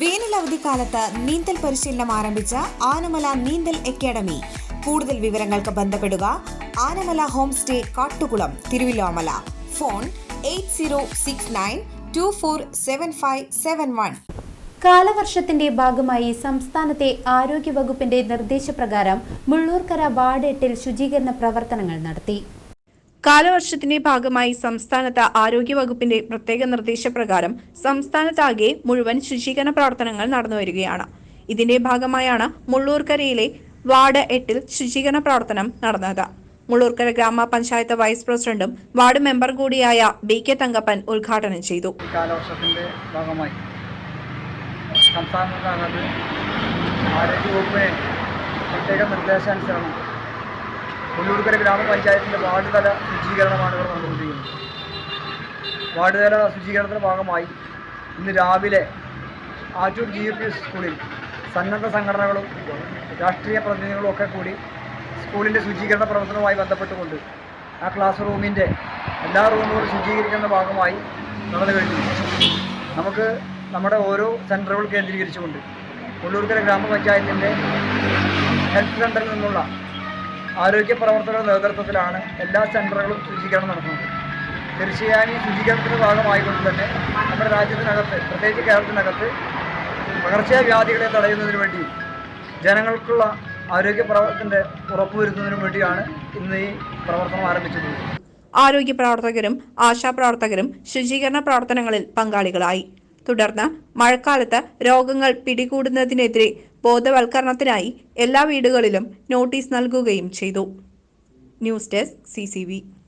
വേനൽ അവധിക്കാലത്ത് നീന്തൽ പരിശീലനം ആരംഭിച്ച ആനമല നീന്തൽ അക്കാദമി. കൂടുതൽ വിവരങ്ങൾക്ക് ബന്ധപ്പെടുക Anamala home stay Kattukulam Thiruvilwamala. Phone eight zero six nine two four seven five seven one. കാലവർഷത്തിന്റെ ഭാഗമായി സംസ്ഥാനത്തെ ആരോഗ്യവകുപ്പിന്റെ നിർദ്ദേശപ്രകാരം മുള്ളൂർക്കര വാർഡ് എട്ടിൽ ശുചീകരണ പ്രവർത്തനങ്ങൾ നടത്തി. കാലവർഷത്തിന്റെ ഭാഗമായി സംസ്ഥാനത്ത് ആരോഗ്യവകുപ്പിന്റെ പ്രത്യേക നിർദ്ദേശപ്രകാരം സംസ്ഥാനത്താകെ മുഴുവൻ ശുചീകരണ പ്രവർത്തനങ്ങൾ നടന്നുവരികയാണ് ഇതിന്റെ ഭാഗമായാണ് മുള്ളൂർക്കരയിലെ വാർഡ് എട്ടിൽ ശുചീകരണ പ്രവർത്തനം നടന്നത്. മുള്ളൂർക്കര ഗ്രാമപഞ്ചായത്ത് വൈസ് പ്രസിഡന്റും വാർഡ് മെമ്പർ കൂടിയായ ബി കെ തങ്കപ്പൻ ഉദ്ഘാടനം ചെയ്തു. കാലവർഷത്തിന്റെ ഭാഗമായി സംസ്ഥാനത്താകത്ത് ആരോഗ്യവകുപ്പിനെ പ്രത്യേക നിർദ്ദേശാനുസരണം കൊല്ലൂർക്കര ഗ്രാമപഞ്ചായത്തിന്റെ വാർഡ് തല ശുചീകരണമാണ് ഇവിടെ നടന്നുകൊണ്ടിരിക്കുന്നത്. വാർഡ് തല ശുചീകരണത്തിന്റെ ഭാഗമായി ഇന്ന് രാവിലെ ആറ്റൂർ ജി പി സ്കൂളിൽ സന്നദ്ധ സംഘടനകളും രാഷ്ട്രീയ പ്രതിനിധികളും ഒക്കെ കൂടി സ്കൂളിന്റെ ശുചീകരണ പ്രവർത്തനവുമായി ബന്ധപ്പെട്ടുകൊണ്ട് ആ ക്ലാസ് റൂമിന്റെ എല്ലാ റൂമുകളും ശുചീകരിക്കുന്ന ഭാഗമായി നടന്നു കഴിഞ്ഞു നമുക്ക് നമ്മുടെ ഓരോ സെന്ററുകൾ കേന്ദ്രീകരിച്ചുകൊണ്ട് കൊല്ലൂർക്കര ഗ്രാമപഞ്ചായത്തിന്റെ ഹെൽത്ത് സെന്ററിൽ നിന്നുള്ള ആരോഗ്യ പ്രവർത്തകരുടെ നേതൃത്വത്തിലാണ് എല്ലാ സെന്ററുകളും ശുചീകരണം നടത്തുന്നത്. തീർച്ചയായും ഈ ശുചീകരണത്തിന്റെ ഭാഗമായിക്കൊണ്ട് തന്നെ നമ്മുടെ രാജ്യത്തിനകത്ത് പ്രത്യേകിച്ച് കേരളത്തിനകത്ത് പകർച്ചവ്യാധികളെ തടയുന്നതിന് വേണ്ടിയും ജനങ്ങൾക്കുള്ള ആരോഗ്യ പ്രവർത്തനത്തിന്റെ ഉറപ്പുവരുത്തുന്നതിനു വേണ്ടിയാണ് ഇന്ന് ഈ പ്രവർത്തനം ആരംഭിച്ചത് ആരോഗ്യ പ്രവർത്തകരും ആശാപ്രവർത്തകരും ശുചീകരണ പ്രവർത്തനങ്ങളിൽ പങ്കാളികളായി. തുടർന്ന് മഴക്കാലത്ത് രോഗങ്ങൾ പിടികൂടുന്നതിനെതിരെ ബോധവൽക്കരണത്തിനായി എല്ലാ വീടുകളിലും നോട്ടീസ് നൽകുകയും ചെയ്തു. News desk C